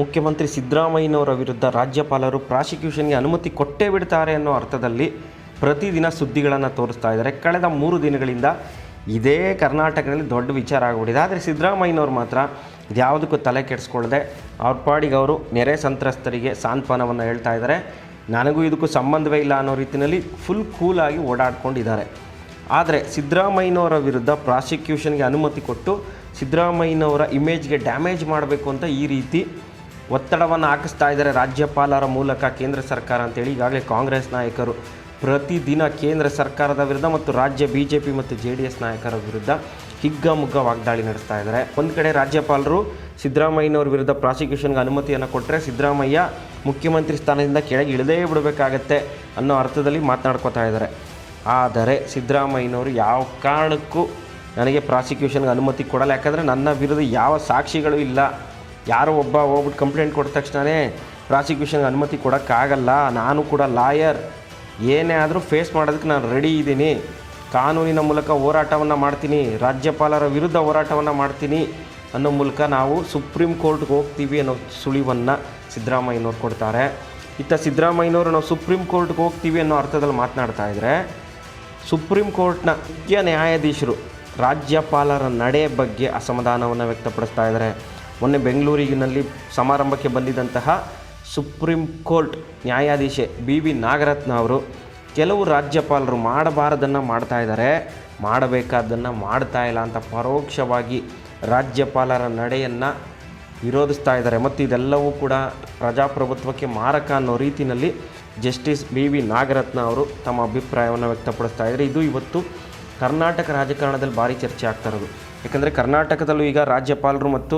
ಮುಖ್ಯಮಂತ್ರಿ ಸಿದ್ದರಾಮಯ್ಯನವರ ವಿರುದ್ಧ ರಾಜ್ಯಪಾಲರು ಪ್ರಾಸಿಕ್ಯೂಷನ್ಗೆ ಅನುಮತಿ ಕೊಟ್ಟೇ ಬಿಡ್ತಾರೆ ಅನ್ನೋ ಅರ್ಥದಲ್ಲಿ ಪ್ರತಿದಿನ ಸುದ್ದಿಗಳನ್ನು ತೋರಿಸ್ತಾ ಇದ್ದಾರೆ. ಕಳೆದ ಮೂರು ದಿನಗಳಿಂದ ಇದೇ ಕರ್ನಾಟಕದಲ್ಲಿ ದೊಡ್ಡ ವಿಚಾರ ಆಗಿಬಿಟ್ಟಿದೆ. ಆದರೆ ಸಿದ್ದರಾಮಯ್ಯನವರು ಮಾತ್ರ ಇದ್ಯಾವುದಕ್ಕೂ ತಲೆ ಕೆಡಿಸ್ಕೊಳ್ಳದೆ ಅವ್ರ ಪಾಡಿಗೆ ಅವರು ನೆರೆ ಸಂತ್ರಸ್ತರಿಗೆ ಸಾಂತ್ವನವನ್ನು ಹೇಳ್ತಾ ಇದ್ದಾರೆ. ನನಗೂ ಇದಕ್ಕೂ ಸಂಬಂಧವೇ ಇಲ್ಲ ಅನ್ನೋ ರೀತಿಯಲ್ಲಿ ಫುಲ್ ಕೂಲಾಗಿ ಓಡಾಡ್ಕೊಂಡಿದ್ದಾರೆ. ಆದರೆ ಸಿದ್ದರಾಮಯ್ಯನವರ ವಿರುದ್ಧ ಪ್ರಾಸಿಕ್ಯೂಷನ್ಗೆ ಅನುಮತಿ ಕೊಟ್ಟು ಸಿದ್ದರಾಮಯ್ಯನವರ ಇಮೇಜ್ಗೆ ಡ್ಯಾಮೇಜ್ ಮಾಡಬೇಕು ಅಂತ ಈ ರೀತಿ ಒತ್ತಡವನ್ನು ಹಾಕಿಸ್ತಾ ಇದ್ದಾರೆ ರಾಜ್ಯಪಾಲರ ಮೂಲಕ ಕೇಂದ್ರ ಸರ್ಕಾರ ಅಂತೇಳಿ ಈಗಾಗಲೇ ಕಾಂಗ್ರೆಸ್ ನಾಯಕರು. ಪ್ರತಿದಿನ ಕೇಂದ್ರ ಸರ್ಕಾರದ ವಿರುದ್ಧ ಮತ್ತು ರಾಜ್ಯ ಬಿ ಜೆ ಪಿ ಮತ್ತು ಜೆ ಡಿ ಎಸ್ ನಾಯಕರ ವಿರುದ್ಧ ಹಿಗ್ಗಾಮುಗ್ಗ ವಾಗ್ದಾಳಿ ನಡೆಸ್ತಾ ಇದ್ದಾರೆ. ಒಂದು ಕಡೆ ರಾಜ್ಯಪಾಲರು ಸಿದ್ದರಾಮಯ್ಯನವ್ರ ವಿರುದ್ಧ ಪ್ರಾಸಿಕ್ಯೂಷನ್ಗೆ ಅನುಮತಿಯನ್ನು ಕೊಟ್ಟರೆ ಸಿದ್ದರಾಮಯ್ಯ ಮುಖ್ಯಮಂತ್ರಿ ಸ್ಥಾನದಿಂದ ಕೆಳಗೆ ಇಳಿದೇ ಬಿಡಬೇಕಾಗತ್ತೆ ಅನ್ನೋ ಅರ್ಥದಲ್ಲಿ ಮಾತನಾಡ್ಕೋತಾ ಇದ್ದಾರೆ. ಆದರೆ ಸಿದ್ದರಾಮಯ್ಯನವರು ಯಾವ ಕಾರಣಕ್ಕೂ ನನಗೆ ಪ್ರಾಸಿಕ್ಯೂಷನ್ಗೆ ಅನುಮತಿ ಕೊಡಲ್ಲ. ಯಾಕಂದರೆ ನನ್ನ ವಿರುದ್ಧ ಯಾವ ಸಾಕ್ಷಿಗಳು ಇಲ್ಲ. ಯಾರೋ ಒಬ್ಬ ಹೋಗ್ಬಿಟ್ಟು ಕಂಪ್ಲೇಂಟ್ ಕೊಟ್ಟ ತಕ್ಷಣವೇ ಪ್ರಾಸಿಕ್ಯೂಷನ್ಗೆ ಅನುಮತಿ ಕೊಡೋಕ್ಕಾಗಲ್ಲ, ನಾನು ಕೂಡ ಲಾಯರ್. ಏನೇ ಆದರೂ ಫೇಸ್ ಮಾಡೋದಕ್ಕೆ ನಾನು ರೆಡಿ ಇದ್ದೀನಿ. ಕಾನೂನಿನ ಮೂಲಕ ಹೋರಾಟವನ್ನು ಮಾಡ್ತೀನಿ, ರಾಜ್ಯಪಾಲರ ವಿರುದ್ಧ ಹೋರಾಟವನ್ನು ಮಾಡ್ತೀನಿ ಅನ್ನೋ ಮೂಲಕ ನಾವು ಸುಪ್ರೀಂ ಕೋರ್ಟ್ಗೆ ಹೋಗ್ತೀವಿ ಅನ್ನೋ ಸುಳಿವನ್ನು ಸಿದ್ದರಾಮಯ್ಯನವ್ರು ಕೊಡ್ತಾರೆ. ಇತ್ತ ಸಿದ್ದರಾಮಯ್ಯನವರು ನಾವು ಸುಪ್ರೀಂ ಕೋರ್ಟ್ಗೆ ಹೋಗ್ತೀವಿ ಅನ್ನೋ ಅರ್ಥದಲ್ಲಿ ಮಾತನಾಡ್ತಾ ಇದ್ದರೆ ಸುಪ್ರೀಂ ಕೋರ್ಟ್ನ ಮುಖ್ಯ ನ್ಯಾಯಾಧೀಶರು ರಾಜ್ಯಪಾಲರ ನಡೆ ಬಗ್ಗೆ ಅಸಮಾಧಾನವನ್ನು ವ್ಯಕ್ತಪಡಿಸ್ತಾ ಇದ್ದಾರೆ. ಮೊನ್ನೆ ಬೆಂಗಳೂರಿನಲ್ಲಿ ಸಮಾರಂಭಕ್ಕೆ ಬಂದಿದ್ದಂತಹ ಸುಪ್ರೀಂ ಕೋರ್ಟ್ ನ್ಯಾಯಾಧೀಶೆ ಬಿ ವಿ ನಾಗರತ್ನ ಅವರು ಕೆಲವು ರಾಜ್ಯಪಾಲರು ಮಾಡಬಾರದನ್ನು ಮಾಡ್ತಾ ಇದ್ದಾರೆ ಮಾಡಬೇಕಾದ್ದನ್ನು ಮಾಡ್ತಾ ಇಲ್ಲ ಅಂತ ಪರೋಕ್ಷವಾಗಿ ರಾಜ್ಯಪಾಲರ ನಡೆಯನ್ನು ವಿರೋಧಿಸ್ತಾ ಇದ್ದಾರೆ. ಮತ್ತು ಇದೆಲ್ಲವೂ ಕೂಡ ಪ್ರಜಾಪ್ರಭುತ್ವಕ್ಕೆ ಮಾರಕ ಅನ್ನೋ ರೀತಿಯಲ್ಲಿ ಜಸ್ಟಿಸ್ ಬಿ ವಿ ನಾಗರತ್ನ ಅವರು ತಮ್ಮ ಅಭಿಪ್ರಾಯವನ್ನು ವ್ಯಕ್ತಪಡಿಸ್ತಾ ಇದ್ದಾರೆ. ಇದು ಇವತ್ತು ಕರ್ನಾಟಕ ರಾಜಕಾರಣದಲ್ಲಿ ಭಾರಿ ಚರ್ಚೆ ಆಗ್ತಾ ಇರೋದು. ಯಾಕಂದರೆ ಕರ್ನಾಟಕದಲ್ಲೂ ಈಗ ರಾಜ್ಯಪಾಲರು ಮತ್ತು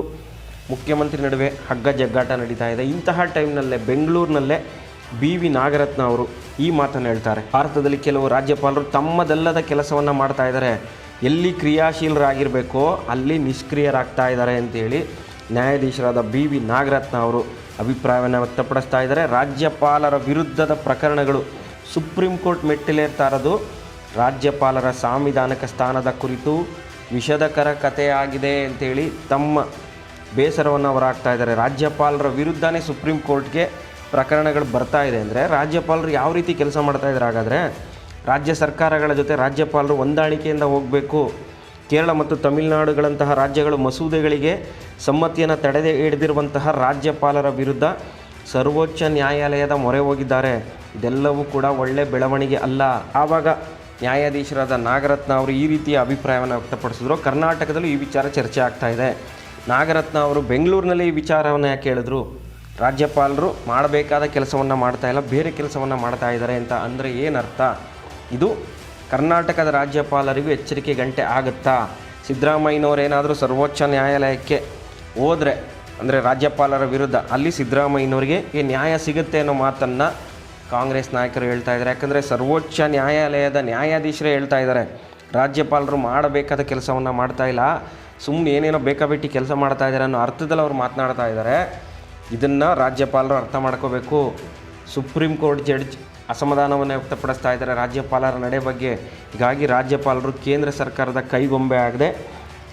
ಮುಖ್ಯಮಂತ್ರಿ ನಡುವೆ ಹಗ್ಗ ಜಗ್ಗಾಟ ನಡೀತಾ ಇದೆ. ಇಂತಹ ಟೈಮ್ನಲ್ಲೇ ಬೆಂಗಳೂರಿನಲ್ಲೇ ಬಿ ವಿ ನಾಗರತ್ನ ಅವರು ಈ ಮಾತನ್ನು ಹೇಳ್ತಾರೆ. ಭಾರತದಲ್ಲಿ ಕೆಲವು ರಾಜ್ಯಪಾಲರು ತಮ್ಮದಲ್ಲದ ಕೆಲಸವನ್ನು ಮಾಡ್ತಾ ಇದ್ದಾರೆ. ಎಲ್ಲಿ ಕ್ರಿಯಾಶೀಲರಾಗಿರಬೇಕೋ ಅಲ್ಲಿ ನಿಷ್ಕ್ರಿಯರಾಗ್ತಾ ಇದ್ದಾರೆ ಅಂತೇಳಿ ನ್ಯಾಯಾಧೀಶರಾದ ಬಿ ವಿ ನಾಗರತ್ನ ಅವರು ಅಭಿಪ್ರಾಯವನ್ನು ವ್ಯಕ್ತಪಡಿಸ್ತಾ ಇದ್ದಾರೆ. ರಾಜ್ಯಪಾಲರ ವಿರುದ್ಧದ ಪ್ರಕರಣಗಳು ಸುಪ್ರೀಂ ಕೋರ್ಟ್ ಮೆಟ್ಟಿಲೇರ್ತಾ ಇರೋದು ರಾಜ್ಯಪಾಲರ ಸಾಂವಿಧಾನಿಕ ಸ್ಥಾನದ ಕುರಿತು ವಿಷದಕರ ಕಥೆಯಾಗಿದೆ ಅಂತೇಳಿ ತಮ್ಮ ಬೇಸರವನ್ನು ಹೊರಹಾಕ್ತಾ ಇದ್ದಾರೆ. ರಾಜ್ಯಪಾಲರ ವಿರುದ್ಧನೇ ಸುಪ್ರೀಂ ಕೋರ್ಟ್ಗೆ ಪ್ರಕರಣಗಳು ಬರ್ತಾ ಇದೆ ಅಂದರೆ ರಾಜ್ಯಪಾಲರು ಯಾವ ರೀತಿ ಕೆಲಸ ಮಾಡ್ತಾ ಇದ್ದಾರೆ? ಹಾಗಾದರೆ ರಾಜ್ಯ ಸರ್ಕಾರಗಳ ಜೊತೆ ರಾಜ್ಯಪಾಲರು ಹೊಂದಾಣಿಕೆಯಿಂದ ಹೋಗಬೇಕು. ಕೇರಳ ಮತ್ತು ತಮಿಳುನಾಡುಗಳಂತಹ ರಾಜ್ಯಗಳು ಮಸೂದೆಗಳಿಗೆ ಸಮ್ಮತಿಯನ್ನು ತಡೆದೇ ಹಿಡಿದಿರುವಂತಹ ರಾಜ್ಯಪಾಲರ ವಿರುದ್ಧ ಸರ್ವೋಚ್ಚ ನ್ಯಾಯಾಲಯದ ಮೊರೆ ಹೋಗಿದ್ದಾರೆ. ಇದೆಲ್ಲವೂ ಕೂಡ ಒಳ್ಳೆ ಬೆಳವಣಿಗೆ ಅಲ್ಲ. ಆವಾಗ ನ್ಯಾಯಾಧೀಶರಾದ ನಾಗರತ್ನ ಅವರು ಈ ರೀತಿಯ ಅಭಿಪ್ರಾಯವನ್ನು ವ್ಯಕ್ತಪಡಿಸಿದ್ರು. ಕರ್ನಾಟಕದಲ್ಲೂ ಈ ವಿಚಾರ ಚರ್ಚೆ ಆಗ್ತಾ ಇದೆ. ನಾಗರತ್ನ ಅವರು ಬೆಂಗಳೂರಿನಲ್ಲಿ ಈ ವಿಚಾರವನ್ನು ಯಾಕೆ ಹೇಳಿದ್ರು? ರಾಜ್ಯಪಾಲರು ಮಾಡಬೇಕಾದ ಕೆಲಸವನ್ನು ಮಾಡ್ತಾ ಇಲ್ಲ, ಬೇರೆ ಕೆಲಸವನ್ನು ಮಾಡ್ತಾ ಇದ್ದಾರೆ ಅಂತ ಅಂದರೆ ಏನರ್ಥ? ಇದು ಕರ್ನಾಟಕದ ರಾಜ್ಯಪಾಲರಿಗೂ ಎಚ್ಚರಿಕೆ ಗಂಟೆ ಆಗುತ್ತಾ? ಸಿದ್ದರಾಮಯ್ಯನವರೇನಾದರೂ ಸರ್ವೋಚ್ಚ ನ್ಯಾಯಾಲಯಕ್ಕೆ ಹೋದರೆ, ಅಂದರೆ ರಾಜ್ಯಪಾಲರ ವಿರುದ್ಧ, ಅಲ್ಲಿ ಸಿದ್ದರಾಮಯ್ಯನವರಿಗೆ ಈ ನ್ಯಾಯ ಸಿಗುತ್ತೆ ಅನ್ನೋ ಮಾತನ್ನು ಕಾಂಗ್ರೆಸ್ ನಾಯಕರು ಹೇಳ್ತಾ ಇದ್ದಾರೆ. ಯಾಕಂದರೆ ಸರ್ವೋಚ್ಚ ನ್ಯಾಯಾಲಯದ ನ್ಯಾಯಾಧೀಶರೇ ಹೇಳ್ತಾ ಇದ್ದಾರೆ, ರಾಜ್ಯಪಾಲರು ಮಾಡಬೇಕಾದ ಕೆಲಸವನ್ನು ಮಾಡ್ತಾ ಇಲ್ಲ. ಸುಮ್ಮನೆ ಏನೇನೋ ಬೇಕಾಬಿಟ್ಟಿ ಕೆಲಸ ಮಾಡ್ತಾ ಇದ್ದಾರೆ ಅನ್ನೋ ಅರ್ಥದಲ್ಲಿ ಅವ್ರು ಮಾತನಾಡ್ತಾ ಇದ್ದಾರೆ. ಇದನ್ನು ರಾಜ್ಯಪಾಲರು ಅರ್ಥ ಮಾಡ್ಕೋಬೇಕು. ಸುಪ್ರೀಂ ಕೋರ್ಟ್ ಜಡ್ಜ್ ಅಸಮಾಧಾನವನ್ನು ವ್ಯಕ್ತಪಡಿಸ್ತಾ ಇದ್ದಾರೆ ರಾಜ್ಯಪಾಲರ ನಡೆ ಬಗ್ಗೆ. ಹೀಗಾಗಿ ರಾಜ್ಯಪಾಲರು ಕೇಂದ್ರ ಸರ್ಕಾರದ ಕೈಗೊಂಬೆ ಆಗದೆ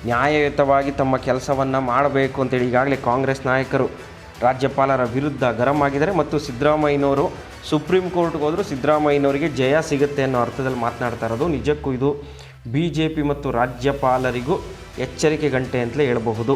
ನ್ಯಾಯಯುತವಾಗಿ ತಮ್ಮ ಕೆಲಸವನ್ನು ಮಾಡಬೇಕು ಅಂತೇಳಿ ಈಗಾಗಲೇ ಕಾಂಗ್ರೆಸ್ ನಾಯಕರು ರಾಜ್ಯಪಾಲರ ವಿರುದ್ಧ ಗರಂ ಆಗಿದ್ದಾರೆ. ಮತ್ತು ಸಿದ್ದರಾಮಯ್ಯನವರು ಸುಪ್ರೀಂ ಕೋರ್ಟ್ಗೆ ಹೋದರೂ ಸಿದ್ದರಾಮಯ್ಯನವರಿಗೆ ಜಯ ಸಿಗುತ್ತೆ ಅನ್ನೋ ಅರ್ಥದಲ್ಲಿ ಮಾತನಾಡ್ತಾ ಇರೋದು ನಿಜಕ್ಕೂ ಇದು. ಬಿ ಮತ್ತು ರಾಜ್ಯಪಾಲರಿಗೂ ಎಚ್ಚರಿಕೆ ಗಂಟೆ ಅಂತಲೇ ಹೇಳಬಹುದು.